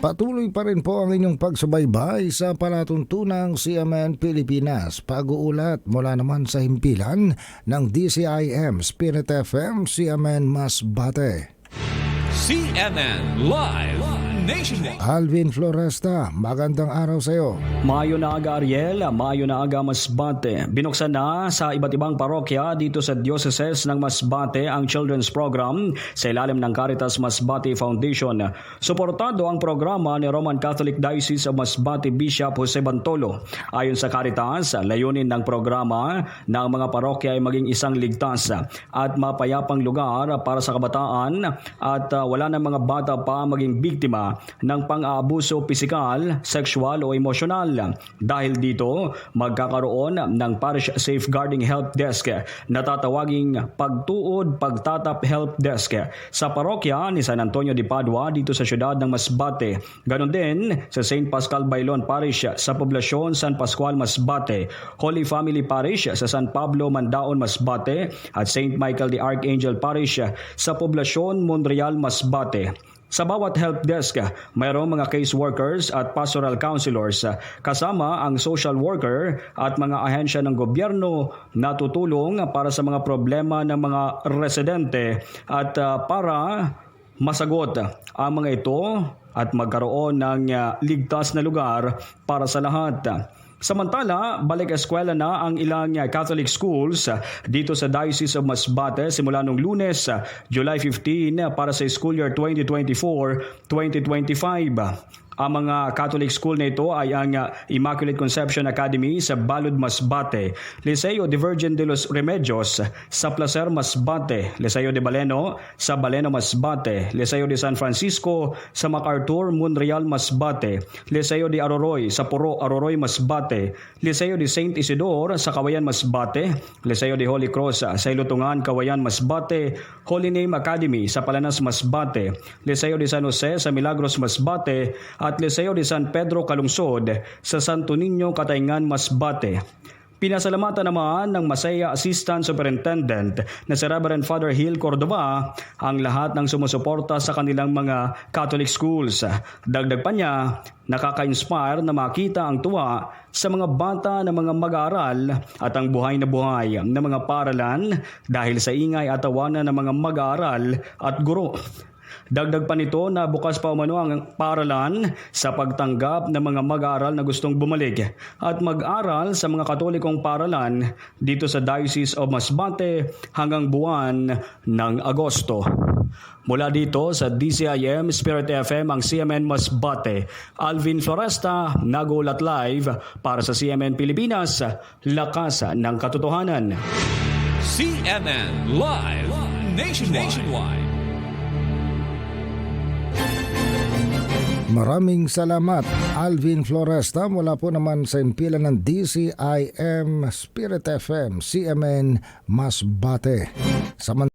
Patuloy pa rin po ang inyong pagsubaybay sa palatuntunang CMN Pilipinas. Pag-uulat mula naman sa himpilan ng DCIM Spirit FM CMN Masbate. CNN Live Nationwide. Alvin Floresta, magandang araw sa iyo. Mayo na aga Ariel, Mayo na aga Masbate. Binuksan na sa iba't ibang parokya dito sa Diocese ng Masbate ang children's program sa ilalim ng Caritas Masbate Foundation. Suportado ang programa ni Roman Catholic Diocese of Masbate Bishop Jose Bantolo. Ayon sa Caritas, layunin ng programa na ang mga parokya ay maging isang ligtas at mapayapang lugar para sa kabataan at uh, wala ng mga bata pa maging biktima ng pang-aabuso pisikal, sexual o emosyonal. Dahil dito, magkakaroon ng Parish Safeguarding Help Desk na tatawaging Pagtuod Pagtatap Help Desk sa parokya ni San Antonio de Padua dito sa siyudad ng Masbate. Ganon din sa St. Pascal Bailon Parish sa poblasyon San Pascual Masbate, Holy Family Parish sa San Pablo Mandaon Masbate at St. Michael the Archangel Parish sa poblasyon Monreal Masbate. Sa bawat help desk, mayroong mga case workers at pastoral counselors kasama ang social worker at mga ahensya ng gobyerno na tutulong para sa mga problema ng mga residente at uh, para masagot ang mga ito at magkaroon ng uh, ligtas na lugar para sa lahat. Samantala, balik eskwela na ang ilang Catholic schools dito sa Diocese of Masbate simula nung lunes, July 15 uh, para sa school year 2024-2025. Ang mga Catholic school na ito ay ang uh, Immaculate Conception Academy sa Balud Masbate, Liceo de Virgen de los Remedios sa Placer Masbate, Liceo de Baleno sa Baleno Masbate, Liceo de San Francisco sa MacArthur Monreal Masbate, Liceo de Aroroy sa Puro Aroroy Masbate, Liceo de Saint Isidore sa Kawayan Masbate, Liceo de Holy Cross sa Ilutungan Kawayan Masbate, Holy Name Academy sa Palanas Masbate, Liceo de San Jose sa Milagros Masbate. at Liceo de San Pedro Calungsod sa Santo Niño Katayngan Masbate. Pinasalamatan naman ng Masaya Assistant Superintendent na si Reverend Father Hill Cordova ang lahat ng sumusuporta sa kanilang mga Catholic schools. Dagdag pa niya, nakaka-inspire na makita ang tuwa sa mga bata ng mga mag-aaral at ang buhay na buhay ng mga paralan dahil sa ingay at tawanan ng mga mag-aaral at guro. Dagdag pa nito na bukas pa umano ang paralan sa pagtanggap ng mga mag-aaral na gustong bumalik at mag-aral sa mga katolikong paralan dito sa Diocese of Masbate hanggang buwan ng Agosto. Mula dito sa DCIM Spirit FM ang CMN Masbate, Alvin Floresta, nagulat live para sa CMN Pilipinas, Lakas ng Katotohanan. CNN Live Nationwide. Maraming salamat Alvin Floresta mula po naman sa impilan ng DCIM Spirit FM CMN Masbate. Saman